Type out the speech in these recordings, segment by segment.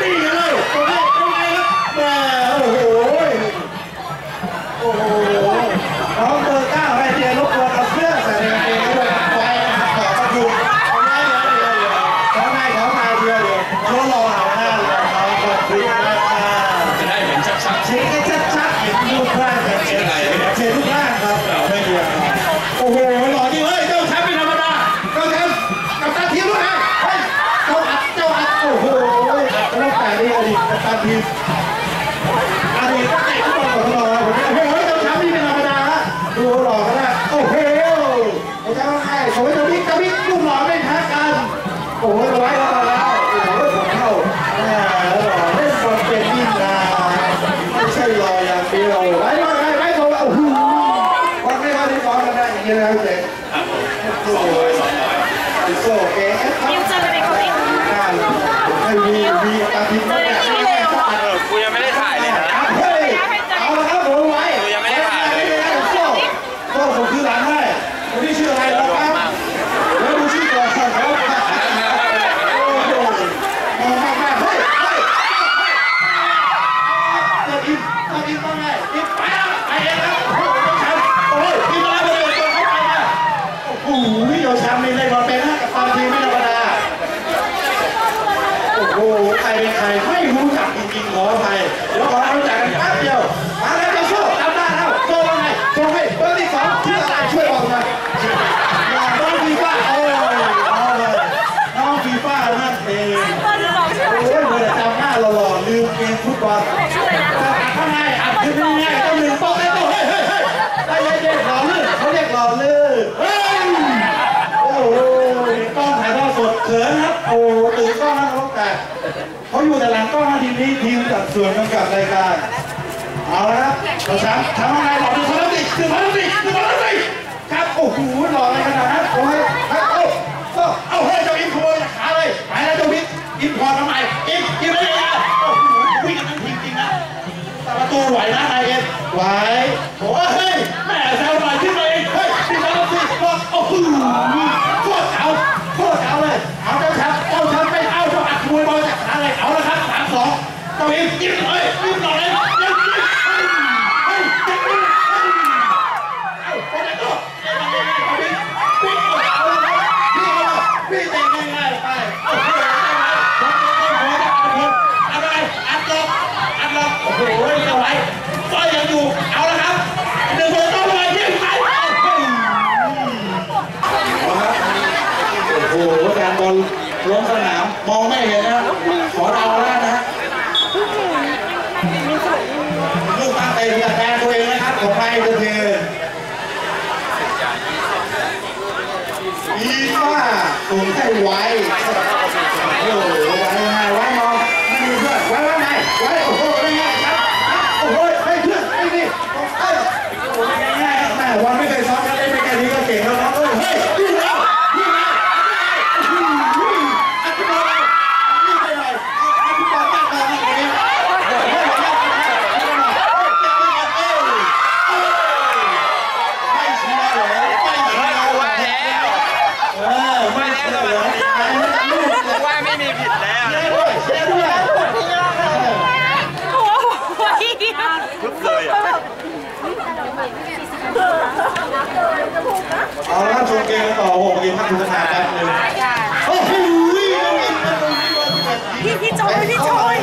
Damn. โอ้ตื่นกล้องรักแต่เขาอยู่แต่หลังกล้องนะทีนี้ทีมจัดส่วนกำกับรายการเอาละครับเราช้างช้างอะไรหลอกดูคนละติดดูคนละติดดูคนละติครับโอ้โหหลอกอะไรขนาดนั้นโอ้ โอ้โหแฟนบอลล้มสนามมองไม่เห็นนะขอเราแล้วนะลูกตั้งเตะจากแฟนตัวเองนะครับของไทยก็คืออีฟ้าตุ่มไทยไว้โอ้ ไม่มีผิดแล้วโอ้ยทุกเลยอะเอาละชมเกมต่อโอ้โหเกมพัทุานาแป๊บนึงโอ้โหพี่พี่จอยพี่จอย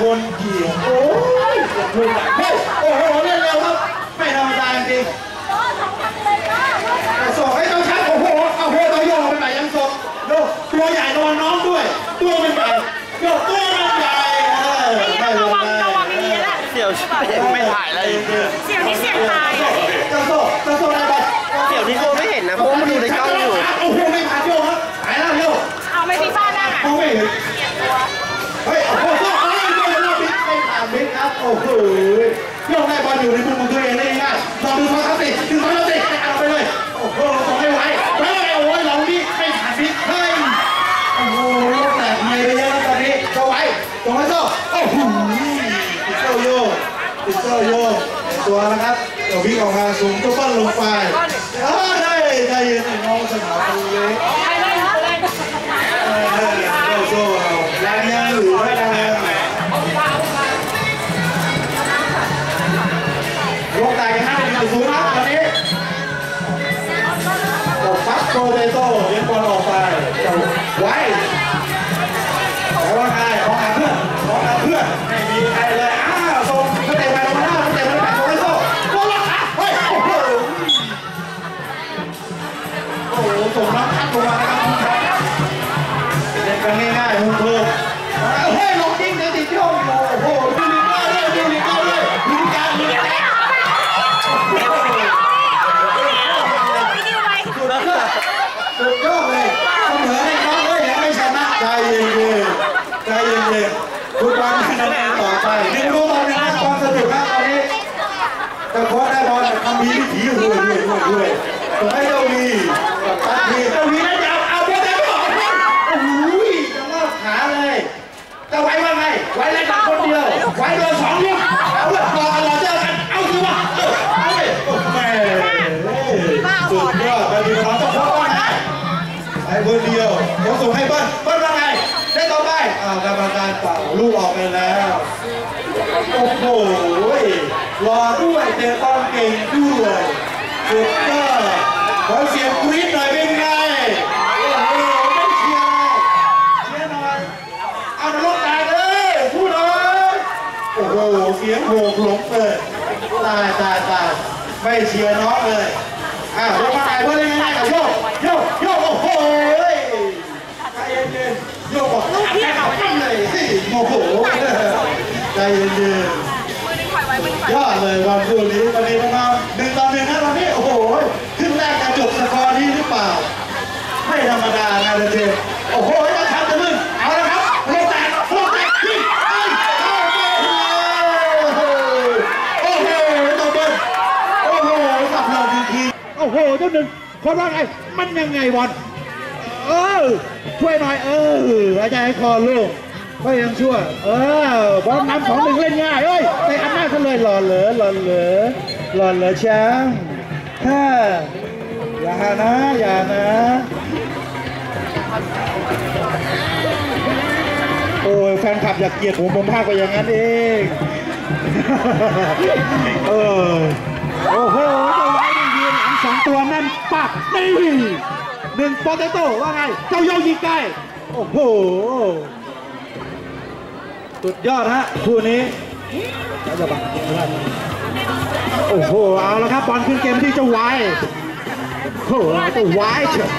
คนเขี่โอ้ยถูกเฮ้ยโอ้โหเล่นเร็วครับ ไม่ธรรมดาจริงแต่สองให้เจ้าชายโอ้โหเอาโหตัวโยกไปไหนยังสดดูตัวใหญ่นอนน้องด้วย ตัวเป็นใหนโยกตัวมันใหญ่ไม่ลงไม่เสี่ยวไม่ถ่ายแล้ว โอ้โหโยกได้บอลอยู่ในมุมของตัวเองได้ง่ายลองดูเขาครับสิดึงเขาแล้วสิเอาไปเลย โอ้โหส่งให้ไวเฮ้ยโอ้ยเรานี่ไม่ผ่านพิษเฮ้ยโอ้โหลูกแตกเมย์ไปเยอะแล้วตอนนี้ก็ไว้ตรงไว้โซ่โอ้โหติดโซ่โยกติดโซ่โยกตัวนะครับเดี๋ยววิ่งออกมาสูงตัวปั้นลงไป โอ้โหรอด้วยเตะตอนเก่งด้วยสุดยอดขอเสียงกรี๊ดหน่อยเป็นไงโอ้โหไม่เชียร์เลยเชียร์หน่อยเอานรกตายเลยพูดเลยโอ้โหเสียงโหกหลงเลยตายตายตายไม่เชียร์น้องเลยอะลงมาไอ้เพื่อนยังไงกับโยกโยกโยกโอ้โหใจเย็นๆโยกบอกลูกพี่เขาทำเลยสิโอ้โห ใจเย็นมือนึงปล่อยไว้มือนึงปล่อยๆยอดเลยวันคู่นี้วันนี้นะครับหนึ่งต่อหนึ่งนะตอนนี้โอ้โหขึ้นแรกจะจบสกอร์นี้หรือเปล่า ไม่ธรรมดานะเดชโอ้โหจะทำจะมึงเอาละครับลงแตกลงแตกยิงเอ้ยเอาไปเลยโอ้โหตัวเบิ้ลโอ้โหสับเราทีทีโอ้โหเจ้าหนึ่งคนว่าไงมันยังไงบอลเออช่วยหน่อยเออหายใจให้คอลูก ก็ยังชั่ว เออบอลนำสองหนึ่งเล่นง่ายเอ้ยเตะอันหน้าซะเลยหล่อเหลือหล่อเหลือหล่อเหลือช้างฮ่าอย่านะอย่านะโอ้ยแฟนคลับอยากเกลียดผมผมพากไปอย่างนั้นเองเออโอ้โหเจ้าไว้นี่ยืนหลังสองตัวนั่นปักนี่หนึ่งโปเตโต้ว่าไง เจ้าโยยิงไกลโอ้โห สุดยอดฮะคู่นี้แล้วจะบังโอ้โหเอาละครับบอลขึ้นเกมที่เจ้าไว้โอ้โหเจ้าไว้เฉย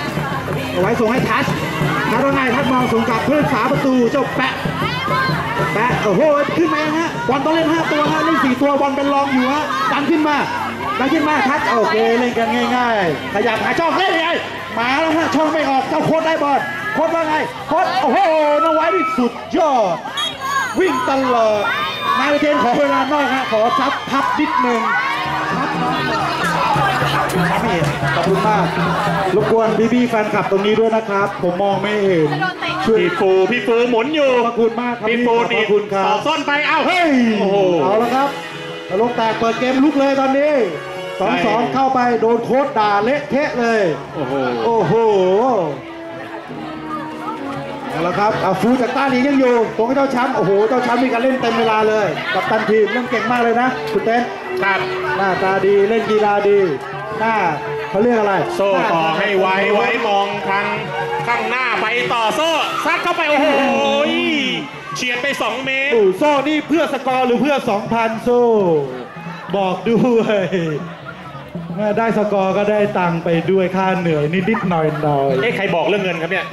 เอาไว้ส่งให้ทัชทัชว่าไงทัชมองส่งกลับเพื่อฝาประตูเจ้าแปะแปะโอ้โหขึ้นมาฮะบอลต้องเล่นห้าตัวฮะเล่นสี่ตัวบอลเป็นรองอยู่ฮะดันขึ้นมาดันขึ้นมาทัดโอเคเล่นกันง่าย ๆ ขยับหาช่องเล่นยังไงมาแล้วฮะช่องไม่ออกเจ้าโค้ดได้บอลโค้ดว่าไงโค้ดโอ้โหน้องไว้นี่สุดยอด วิ่งตลอดนายเทนขอเวลานอกฮะขอซับพับนิดหนึ่งครับไม่เห็นขอบคุณมากรบกวนพี่ๆแฟนคลับตรงนี้ด้วยนะครับ ผมมองไม่เห็นโดนเตะช่วยพี่ฟูพี่ฟูหมุนอยู่ขอบคุณมากครับพี่ฟูขอบดีคุณครัต่อบส้นไปเอ้าเฮ้ยโอ้โห เอาละครับตลกแตกเปิดเกมลุกเลยตอนนี้สองสองใช่ เข้าไปโดนโค้ดด่าเละเทะเลย โอ้โห โอ้โห เอาละครับเอาฟูจากต้านนี้ยังอยู่ตรงให้เจ้าช้ำโอ้โหเจ้าช้ำมีการเล่นเต็มเวลาเลย กับตันทีมเล่นเก่งมากเลยนะคุณเต้นครับหน้าตาดีเล่นกีฬาดีหน้าเขาเรียกอะไร โซ่ต่อให้ไวไว้มองทางข้างหน้าไปต่อโซ่ซัดเข้าไปโอ้โหเฉียดไป 2 เมตรโอ้โซ่นี่เพื่อสกอร์หรือเพื่อ 2,000 โซ่ บอกด้วยเมื่อได้สกอร์ก็ได้ตังค์ไปด้วยค่าเหนื่อยนิดๆหน่อยเอ๊ะใครบอกเรื่องเงินครับเนี่ย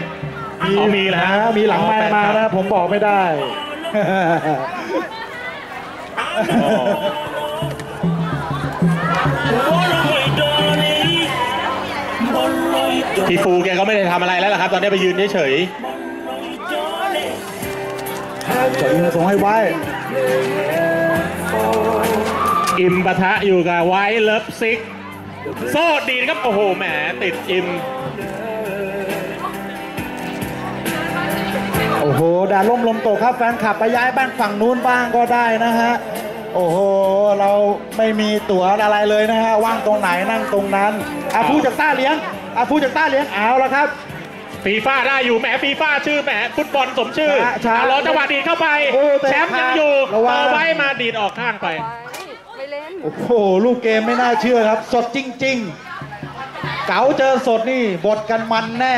ๆอ๋อมีแล้วนะมีหลังไมค์มานะผมบอกไม่ได้ พี่ฟูแกก็ไม่ได้ทำอะไรแล้วล่ะครับ ตอนนี้ไปยืนเฉยเจ้าอิมส่งให้ไว้ อิมปะทะอยู่กับไวท์เลิฟซิก โซ่ดีนะครับ โอ้โห แหมติดอิม โอ้โหแดดล่มลมตกครับแฟนคลับไปย้ายบ้านฝั่งนู้นบ้างก็ได้นะฮะโอ้โห เราไม่มีตั๋วอะไรเลยนะฮะ ว่างตรงไหนนั่งตรงนั้นอาผู้จากต้าเลี้ยงอาผู้จากต้าเลี้ยงเอาแล้วครับฟีฟ่าได้อยู่แหมฟีฟ่าชื่อแหมฟุตบอลสมชื่อช้าช้าเอาล้อจังหวะดีดเข้าไปโอ้แต่แชมป์ยังอยู่ระวังเอาไว้มาดีดออกข้างไปไม่เล่นโอ้โห ลูกเกมไม่น่าเชื่อครับ สดจริง ๆ เก๋าเจอสดนี่บทกันมันแน่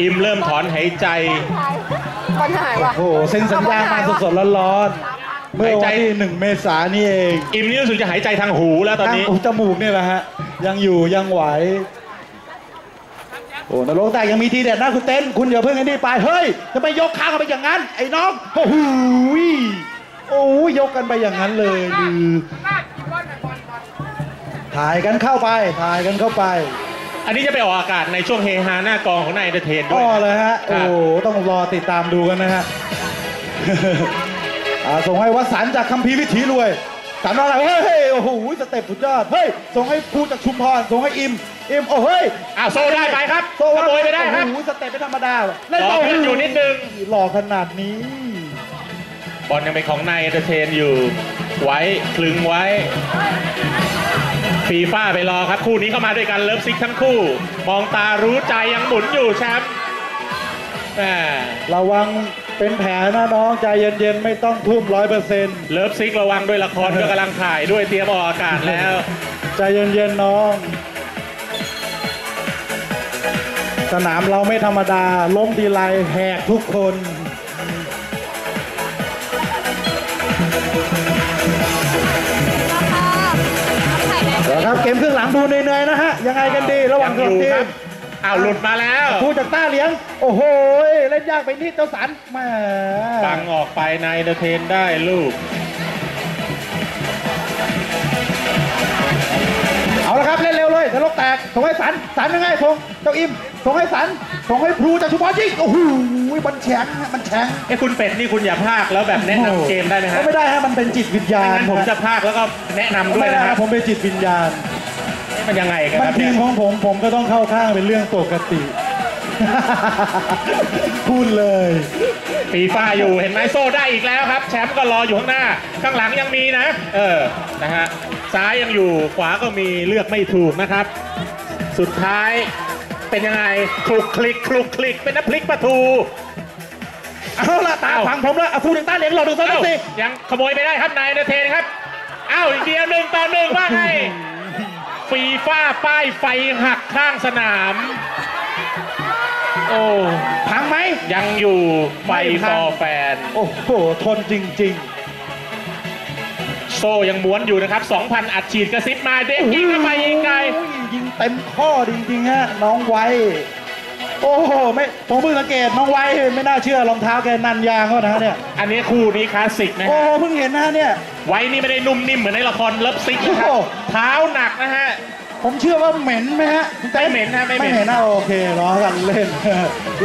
อิมเริ่มถอนหายใจบอลหายว่ะ โอ้โหเซ็นสัญญามาสดๆร้อนๆเมื่อวันที่หนึ่งเมษายนนี่เองอิมนี่รู้สึกจะหายใจทางหูแล้วตอนทางนี้จมูกนี่แหละฮะ ยังอยู่ยังไหว โอ้นรกแต่ยังมีทีเด็ดนะคุณเต้น คุณอย่าเพิ่งไอ้นี่ไป เฮ้ยจะไปยกข้างกันไปอย่างนั้น ไอ้น้อง โอ้โหยโอ้ยยกกันไปอย่างนั้นเลยลือถ่ายกันเข้าไป ถ่ายกันเข้าไป อันนี้จะไปออกอากาศในช่วงเฮฮาหน้ากองของนายเอนเตอร์เทนด้ก็วยเลยฮะ ครัโอ้บต้องรอติดตามดูกันนะฮะ อ่าส่งให้วสันต์จากคัมภีร์วิถีรวยสันว่าอะไรเฮ้ยเฮ้ยโอ้โหสเต็ปสุดยอดเฮ้ยส่งให้ภูจากชุมพรส่งให้อิมอิมโอ้เฮ้ยอ้าวโซ่ได้ไปครับโซ่ขโมยไปได้ครับ โอ้โหสเต็ปไม่ธรรมดาว่ะรอเพื่อนอยู่นิดนึง หล่อขนาดนี้ บอลยังเป็นของนายเอนเตอร์เทนอยู่ ไว้คลึงไว้ฟีฟ่าไปรอครับ คู่นี้เข้ามาด้วยกันเลิฟซิกทั้งคู่ มองตารู้ใจยังหมุนอยู่แชมป์แหมระวังเป็นแผลนะน้องใจเย็นๆ ไม่ต้องทุ่มร้อยเปอร์เซ็นต์เลิฟซิกระวังด้วยละครก็กำลังถ่ายด้วยเตรียมออกอากาศแล้ว ใจเย็นๆ น้อง สนามเราไม่ธรรมดาล้มทีไรแหกทุกคน เดี๋ยวครับเกมครึ่งหลังดูเหนื่อยๆนะฮะยังไงกันดีระหว่างยัสองอยู่ทีครัมบอ้าวหลุดมาแล้วผู้จากต้าเลี้ยง โอ้โหเล่นยากไปนิดเจ้าสันแหมาบังออกไปนายเอนเตอร์เทนได้ลูก เอาละครับเล่นเร็วเลยนรกแตกส่งให้สันสันยังไงส่งเจ้าอิมส่งให้สันส่งให้พลูจากชุมพรยิงโอ้โหมันแข็งฮะมันแข็งไอ้คุณเป็ดนี่คุณอย่าพากแล้วแบบแนะนำเกมได้ไหมฮะไม่ได้ฮะมันเป็นจิตวิญญาไม่ณงั้นผมจะพากแล้วก็แนะนำด้วยไม่ได้นะคครัรับบผมเป็นจิตวิญญาณ มันยังไงกันมันครับทีเนี่มยของผมผมก็ต้องเข้าข้างเป็นเรื่องปกติ พูดเลย ฟีฟ่าอยู่เห็นไหมโซ่ได้อีกแล้วครับ แชมป์ก็รออยู่ข้างหน้า ข้างหลังยังมีนะ เออนะฮะซ้ายยังอยู่ขวาก็มีเลือกไม่ถูกนะครับ สุดท้ายเป็นยังไงคลุกคลิกคลุกคลิกเป็นน้ำพริกปลาทู เอาละตาเอ้าฟังผมแล้วเอาพูดถึงต้าเลี้ยงเราดูซะหน่เอ้าอยสิ ยังขโมยไปได้ครับนายเดเทนครับ อ้าวอีกเดียวหนึ่งต่อหนึ่งว่าไง ฟีฟ่าป้ายไฟหักข้างสนาม โอ้พังไหม ยังอยู่ไฟไม่พัฟงอร์แฟน โอ้โห ทนจริง โซ่ยังม้วนอยู่นะครับ 2,000 อัดฉีดกระซิบมาเด้งๆยิงเข้าไปยิงไกลโอ้ยยิงเต็มข้อจริงๆฮะน้องไว โอ้โหไม่ผมเพิ่งสังเกตน้องไวไม่น่าเชื่อรองเท้าแกนันยางเขานะฮะเนี่ยอันนี้คู่นี้คลาสสิกนะโอ้ฮะเพิ่งเห็นนะฮะเนี่ย ไว้นี่ไม่ได้นุ่มนิ่มเหมือนในละครเลิฟซิกนะครับโอ้ เท้าหนักนะฮะ ผมเชื่อว่าเหม็นไหมฮะคุณต้ไม่เหม็นฮะไม่เหม็น ไม่เหม็นนะโอเคล้อกันเล่น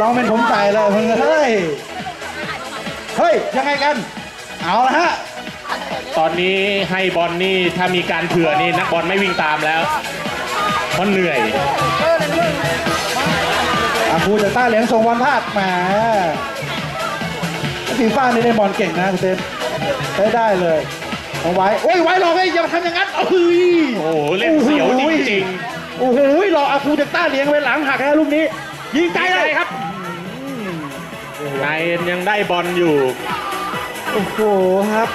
ลองเป็นผมใจเลยเพิ่งเฮ้ยเฮ้ยยังไงกัน เอาละฮะตอนนี้ให้บอลนี่ถ้ามีการเผื่อนี่นักบอลไม่วิ่งตามแล้วเพราะเหนื่อยอา คูจากต้าเหลียงส่งวันพลาดแหมฟีฟ่านี่ได้บอลเก่งนะคุณเต้นใช้ได้เลยเอาไว้โอ้ยไว้หรอกไอ้ยอย่ามาทำอย่างนั้นเอ้ยโอ้โหเล่นเสียวจริงโอ้โหรออาคูจากต้าเหลียงไปหลังหักนะลูกนี้ ยิงๆไกลใจเลยครับนายเอ็นยังได้บอลอยู่โอ้โหครับ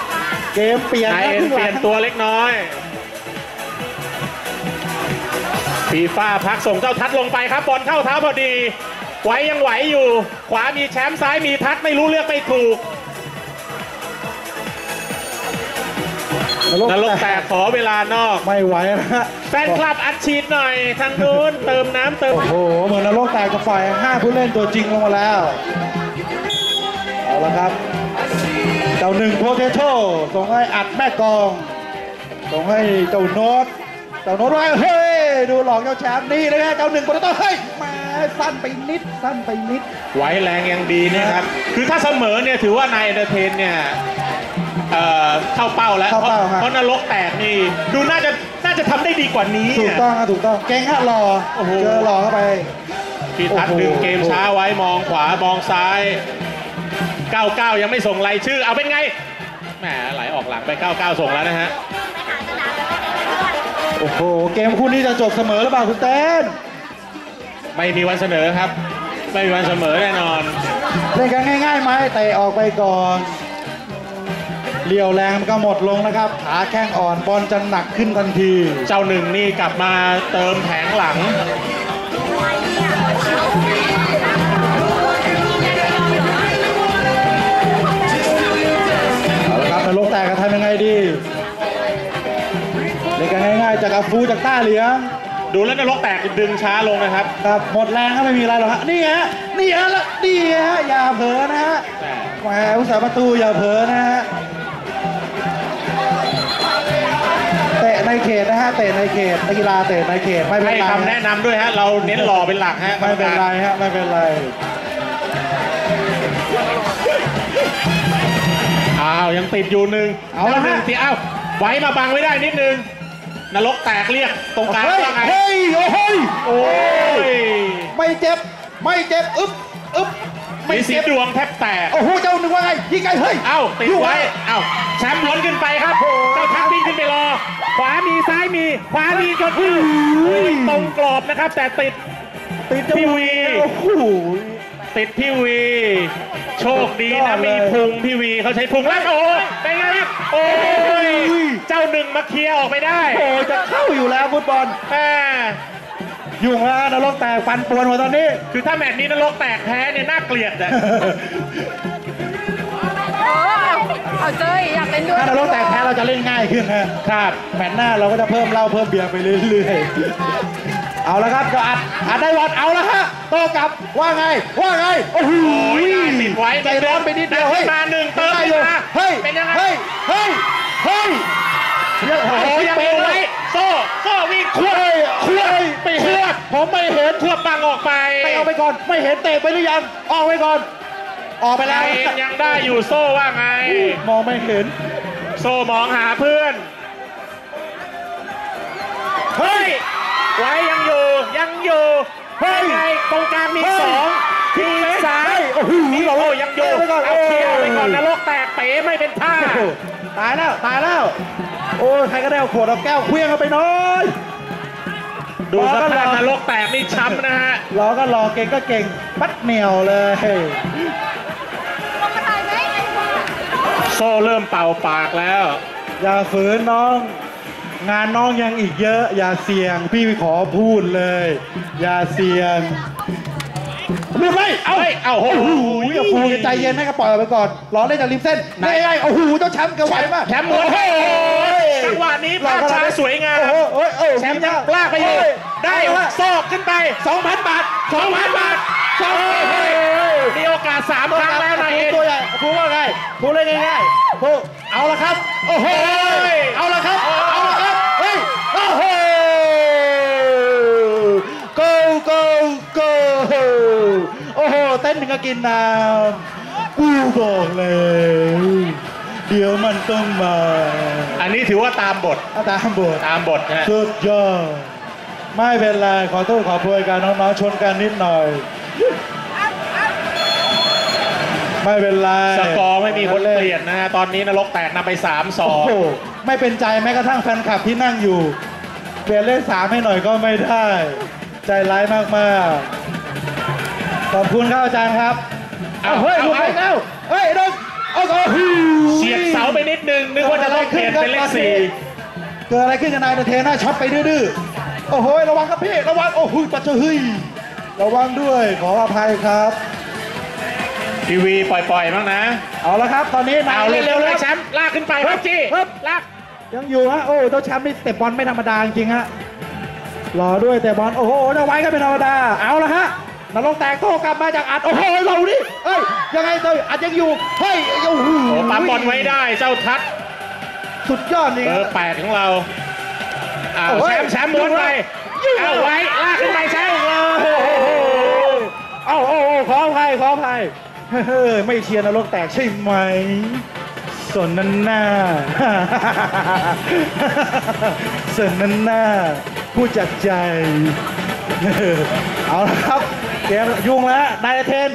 เกมเปลี่ยนนายนะเอ็นครึ่งเปหลี่ลัยนงตัวเล็กน้อยฟีฟ่าพักส่งเจ้าทัดลงไปครับบอลเข้าเท้าพอดี ไหวยังไหวอยู่ ขวามีแชมป์ซ้ายมีทัดไม่รู้เลือกไม่ถูกนรกแตกขอเวลานอก ไม่ไหวนะฮะแฟนคลับอัดฉีดหน่อย ทางนู้นเติมน้ำเติม โอ้โห เหมือนนรกแตกกับฝ่ายห้าผู้เล่นตัวจริงลงมาแล้ว เอาละครับ เจ้าหนึ่งโพเทโต้ส่งให้อัดแม่กอง ส่งให้เจ้าโน้ตเจ้าโน้ตว่าเฮ้ย ดูหลอกเจ้าแชมป์นี่นะฮะเจ้าหนึ่งโพเทโต้เฮ้ยมา สั้นไปนิดสั้นไปนิด ไหวแรงยังดีนะครับ คือถ้าเสมอเนี่ยถือว่านายเอนเตอร์เทนเนี่ยเอ่อเข้าเป้าแล้ว เข้าเพราะเป้าครับ เพราะนรกแตกนี่ ดูน่าจะน่าจะทำได้ดีกว่านี้ถูกต้องครับถูกต้อง เก่งฮะหล่อโอ้โห เจอหล่อเข้าไป พี่ทัศน์โอ้โห ดึงเกมช้าไว้มองขวามองซ้าย99ยังไม่ส่งรายชื่อ เอาเป็นไงแหมไหลออกหลังไป99ส่งแล้วนะฮะ โอ้โห เกมคู่นี้จะจบเสมอหรือเปล่าคุณเต้น ไม่มีวันเสนอครับ ไม่มีวันเสมอแน่นอน เล่นกันง่ายๆไหมเตะออกไปก่อนเลี้ยวแรงมันก็หมดลงนะครับ ขาแข้งอ่อนบอลจะหนักขึ้นทันที เจ้าหนึ่งนี่กลับมาเติมแผงหลัง เอาละครับนรกแตกกันทำยังไงดี เล่นกันง่ายๆจากอาฟูจากต้าเหลียง ดูแล้วนรกแตกดึงช้าลงนะครับ ครับหมดแรงก็ไม่มีอะไรหรอกฮะนี่ฮะนี่ฮะแล้วนี่ฮะอย่าเผลอนะฮะแหมแหมผู้สาประตูอย่าเผลอนะฮะเตะในเขตนะฮะเตะในเขตนักกีฬาเตะในเขตไม่เป็นให้ไรคำแนะนำด้วยฮะ เราเน้นหล่อเป็นหลักฮะไม่เป็นไรฮะไม่เป็นไร อ้าวยังติดอยู่หนึ่งเอาละฮะหนึ่งทีอ้าวไว้มาบังไว้ได้นิดนึง นรกแตกเรียกตรงกลางเฮ้ยว่าไงเฮ้ยโอ้โหยโอ้ยไม่เจ็บ ไม่เจ็บ อึ๊บอึ๊บไม่มีสีเจ็บดวงแทบแตก โอ้โห เจ้าหนึ่งว่าไงยิงไกลเฮ้ยเอ้าติดยู่ไว้เอ้าแชมป์ล้นขึ้นไปครับเจ้าทัพวิ่งขึ้นไปรอ ขวามีซ้ายมีขวามีจนอื้อตรงกรอบนะครับ แต่ติด ติดพี่วี โอ้โห ติดพี่วี โชคดีสุดยอนะดเลยมีพุงพี่วีเขาใช้พุงแล้วโอ้โหเป็นไงครับโอ้ยอุ้ยเจ้าหนึ่งมาเคลียร์ออกไปได้โอ้โหจะเข้าอยู่แล้วฟุตบอลแม่ยุ่งแล้วนรกแตกฟันปวนหมดตอนนี้ คือถ้าแมตช์นี้นรกแตกแพ้เนี่ยน่าเกลียดอะเออเอาเจ้ยอยากเล่นด้วยถ้านรกแตกแพ้เราจะเล่นง่ายขึ้นฮะครับแมตช์หน้าเราก็จะเพิ่มเหล้าเพิ่มเบียร์ไปเรื่อยๆ เอาละครับก็อัดอัดได้บอลเอาละฮะโตกลับว่าไงว่าไงโอ้โหโอ้ยได้ติดไว้ใจร้อนไปนิดเดียวได้เฮ้ยมาหนึ่งเติมได้อยู่ขึ้นมาเฮ้ยเป็นยังไงเฮ้ยเฮ้ยเฮ้ยยังโอ้โหยังเปมีไว้ไว้โซ่โซ่วิ่งขวเฮ้บยเฮ้ยไปขเห็วนบผมไม่เห็นขวบบังออกไปไปเอาไปก่อนไม่เห็นเตะไปหรือยังออกไปก่อน ออกไปไปแล้วยังได้อยู่โซ่ว่าไง มองไม่เห็น โซ่มองหาเพื่อนเฮ้ย ไว้ยังอยู่ยังอยู่เฮ้ย ยังไงตรงกลางมีเฮ้ยสองทีมซ้ายโอ้โหมีโอ้ยังอยู่เไปก่อนเอาเคลียร์ไปก่อนนรกแตกเป๋ไม่เป็นท่า โอ้โหตายแล้วตายแล้ว โอ้ยใครก็ได้เอาขวดเอาแก้วเคลี้ยงเข้าไปหน้อยดูสรอก็รภาอพนรกแตกนี่ช้ำนะฮะ รอก็รอเก่งก็เก่งปัดเหนียวเลยลงมาถ่ายไหมโซ่เริ่มเป่าปากแล้ว อย่าฝืนน้อง งานน้องยังอีกเยอะ อย่าเสี่ยง พี่ขอพูดเลย อย่าเสี่ยงหลุดไหมเอาเฮ้ยเอาโอ้โหโอ้โหอย่าฟูใจเย็นให้ก็ปล่อยออกไปก่อนรอเล่นจากริมเส้นไหนนี่ไงโอ้โหเจ้าแชมป์แกไหวมากแชมป์ม้วนโอ้โหจังหวะนี้ภาพช้าสวยงามโอ้โหเอ้ยเอ้ยแชมป์ยังลากไปอยู่เอ้ได้เอาละโซกขึ้นไป 2,000 บาท 2,000 บาทสองมีโอกาส3ครั้งแล้วนายเอ็นตัวใหญ่พูดว่าไงพูดเลยง่ายๆพูดเอาละครับ โอ้โหเอาละครับเอาละครับ เฮ้ย โอ้โห go go go โอ้โห เต้ นถึงกับกินน้ำกูบอกเลย เดี๋ยวมันต้องมา อันนี้ถือว่าตามบทเอาตามบท ตามบทนะฮะสุดยอด ไม่เป็นไร ขอโทษขอโพยกันน้องๆชนกันนิดหน่อย ไม่เป็นไร สกอร์ไม่มีคนเปลี่ยนนะฮะ ตอนนี้นรกแตกนำไปโอ้โห3-2ไม่เป็นใจแม้กระทั่งแฟนคลับที่นั่งอยู่ เปลี่ยนเลขสามให้หน่อยก็ไม่ได้ ใจร้ายมากๆ ขอบคุณครับอาจารย์ครับเอาเฮ้ยหลุดไปแล้วเฮ้ยดึงเอาโอ้โหเฉียดเสาไปนิดนึงนึกว่าจะต้องเปลี่ยนเป็นเลขสี่เกิดอะไรขึ้นกับนายเทน่าช็อตไปดื้อๆโอ้โหระวังครับพี่ระวังโอ้โหปัจจุบันระวังด้วยขออภัยครับทีวีปล่อยๆบ้างนะ เอาละครับ ตอนนี้นายเอาเร็เร็ววๆๆเลแล้ยวแชมป์ลากขึ้นไปครับจี้ครับลากยังอยู่ฮะโอ้เจ้าแชมป์นี่เตะบอลไม่ธรรมดาจริงๆฮะรอด้วยเตะบอลโอ้โหจะไว้ก็เป็นธรรมดาเอาละฮะ นรกแตกโต้กลับมาจากอัดโอ้โหเราดิเอ้ยยังไงเตยอัดยังอยู่เฮ้ยโอ้โหโอ้ปั๊มบอลไว้ได้เจ้าทัศน์สุดยอดจริงเบอฮะร์แปดของเราอ้าวโอ้แชยมป์แชมป์ม้วนไปยิงแล้วเอาไว้ลากขึ้นไปแชมป์โอ้โหขออภัยเฮ้ยไม่เชียร์นรกแตกใช่ไหมส่วนนั้นหน้าส่วนนั้นหน้าผู้จัดใจ เอาละครับ เกมยุ่งแล้วนายเทน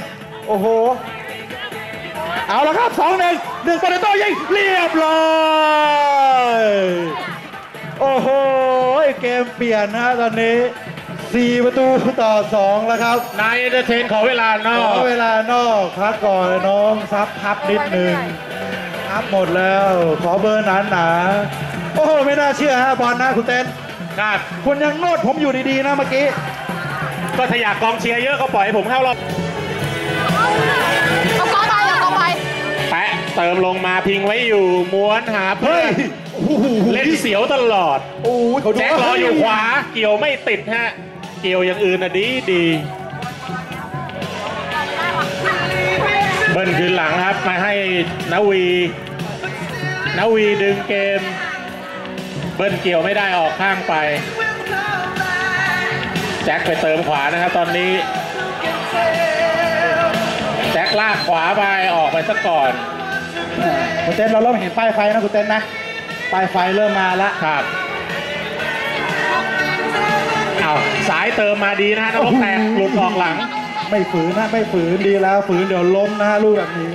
โอ้โห เอาละครับสองหนึ่งหนึ่งประตูยิงเรียบร้อยโอ้โห เกมเปลี่ยนนะตอนนี้สี่ประตูต่อสองแล้วครับ นายเอนเตอร์เทนขอเวลานอขอกเวลานอกพักก่อนน้องซับพับนิดหนึ่งพับหมดแล้ว ขอเบอร์หนาหนาๆโอ้โหไม่น่าเชื่อฮะบอลนะคุณเต้นครับคุณยังโนดผมอยู่ดีๆนะเมื่อกี้ ก็ถ้าอยากกองเชียร์เยอะก็ปล่อยให้ผมเข้ารอบเอากองไปเอากองไปแปะเติมลงมาพิงไว้อยู่ม้วนหาเพื่เฮ้อยนโอ้โหเล่นเสียวตลอดโอ้ยเขาดูแจ็ครออยู่ขวาเกี่ยวไม่ติดฮะ เกี่ยวอย่างอื่นอะดีดีเบิ้ลคืนหลังครับมาให้นาวีนาวีดึงเกม เบิ้ลเกี่ยวไม่ได้ออกข้างไป แจ็คไปเติมขวานะครับตอนนี้ แจ็คลากขวาไปออกไปซะก่อนคุณเต้นเราเริ่มเห็นป้ายไฟนะคุณเต้นนะป้ายไฟเริ่มมาแล้วครับเอาสายเติมมาดีนะฮะนรกแตกหลุดออกหลัง ไม่ฝืนนะไม่ฝืนดีแล้ว ฝืนเดี๋ยวล้มนะฮะลูกแบบนี้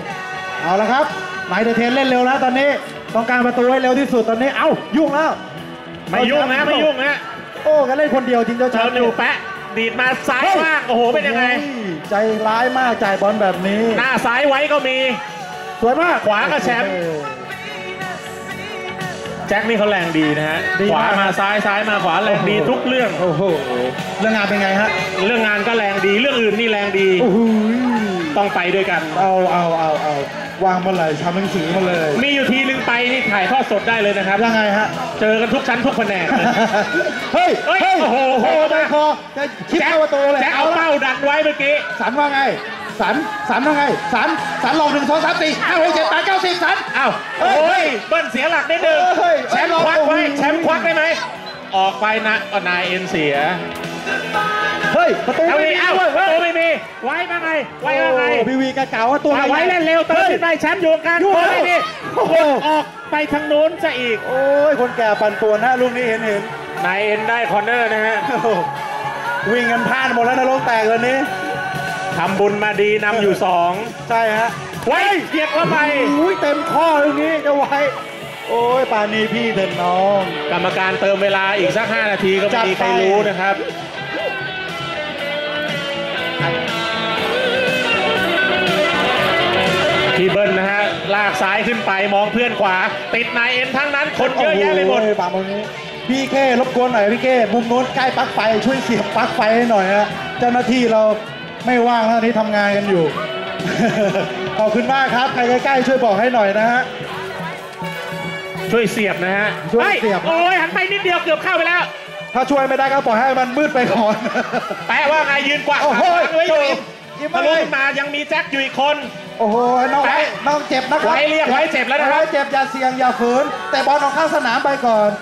เอาละครับนายเดอะเทนเล่นเร็วแล้วตอนนี้ ต้องการประตูให้เร็วที่สุดตอนนี้ เอ้ายุ่งแล้ว ไม่ยุ่งนะไม่ยุ่งนะ โอ้กันเล่นคนเดียวจริงเจ้าเชิชายญอยู่แปะดีดมาซ้ายว่างโอ้โหเป็นยังไงโอ้ยใจร้ายมากจ่ายบอลแบบนี้ หน้าซ้ายไว้ก็มี สวยมากขวาก็แชมป์แจ็คนี่เขาแรงดีนะฮะดีขวามากมาซ้ายซ้ายมาขวาแรงดีทุกเรื่อง โอ้โห เรื่องงานเป็นไงฮะ เรื่องงานก็แรงดี เรื่องอื่นนี่แรงดีโอ้โห ต้องไปด้วยกัน เอาเอาเอาเอาวางมาเลยทำหนังสือมาเลย มีอยู่ทีนึงไปนี่ถ่ายทอดสดได้เลยนะครับ ยังไงฮะ เจอกันทุกชั้นทุกแผนกเลย เฮ้ย เฮ้ยเฮ้ยโอ้โหโอ้โหได้คอจะคิดเข้าประตูเลยแจ็คเอาละเป้าดันไว้เมื่อกี้ สันว่าไง สัน สันว่าไง สัน สันลองหนึ่งสองสามสี่ห้าหกเจ็ดแปดเก้าสิบสัน อ้าวเฮ้โอ้ยยเบิ้ลเสียหลักนิดนึงเฮ้ยแชมป์ควักไว้โอ้โหแชมป์ควักได้ไหม ออกไปนะก็นายเอ็นเสีย เฮ้ยประตูเอาไม่ดิมีเอ้าด้วยโตเฮ้ยไม่มี ไว้มาไง ไว้มาไงโอ้พีวีกระเก๋าว่าตัวเอาไว้ใหญ่เล่นเร็วเติมขึ้นไปแชมป์อยู่กลางอยู่โอ้แล้วไม่มีโอ้โหออกไปทางนู้นซะอีก โอ้ยคนแก่ปั่นป่วนฮะลูกนี้เห็นเห็นนายเอ็นได้คอร์เนอร์นะฮะ โอ้โหวิ่งกันพลาดหมดแล้วนะลงแตกเลยนี้ ทำบุญมาดีนำอยู่สองใช่ฮะไว้เกียกเข้าไป อุ้ยเต็มข้อลูกนี้จะไว้ โอ้ยป่านนี้พี่เดินน้อง กรรมการเติมเวลาอีกสัก 5 นาทีก็ไม่มีใครจัดไปรู้นะครับ พี่เบิ้ลนะฮะ ลากซ้ายขึ้นไปมองเพื่อนขวา ติดนายเอ็นทั้งนั้นคนเยอะแยะไปหมดโอ้ยป่าตรงนี้ พี่แค่รบกวนหน่อยพี่แค่มุมโน้นใกล้ปลั๊กไฟช่วยเสียบปลั๊กไฟให้หน่อยฮะเจ้าหน้าที่เราไม่ว่างแล้วนี่ทำงานกันอยู่ขอบคุณมากครับ ใครใกล้ๆช่วยบอกให้หน่อยนะฮะ ช่วยเสียบนะฮะช่วยเสียบ ฮ้โอ้ยหันไปนิดเดียวเกือบเข้าไปแล้ว ถ้าช่วยไม่ได้ก็ปล่อยให้มันมืดไปก่อน แปะว่าไงยืนกวาดโอ้โหขาไว้อยู่ยิ้มทะมาลุเลยขึ้นมายังมีแจ็คอยู่อีกคน โอ้โหน้องไว้น้องเจ็บนะครับไว้เรียกไว้เจ็บแล้วนะครับ ไว้เจ็บอย่าเสี่ยงอย่าฝืน แต่บอลออกข้างสนามไปก่อน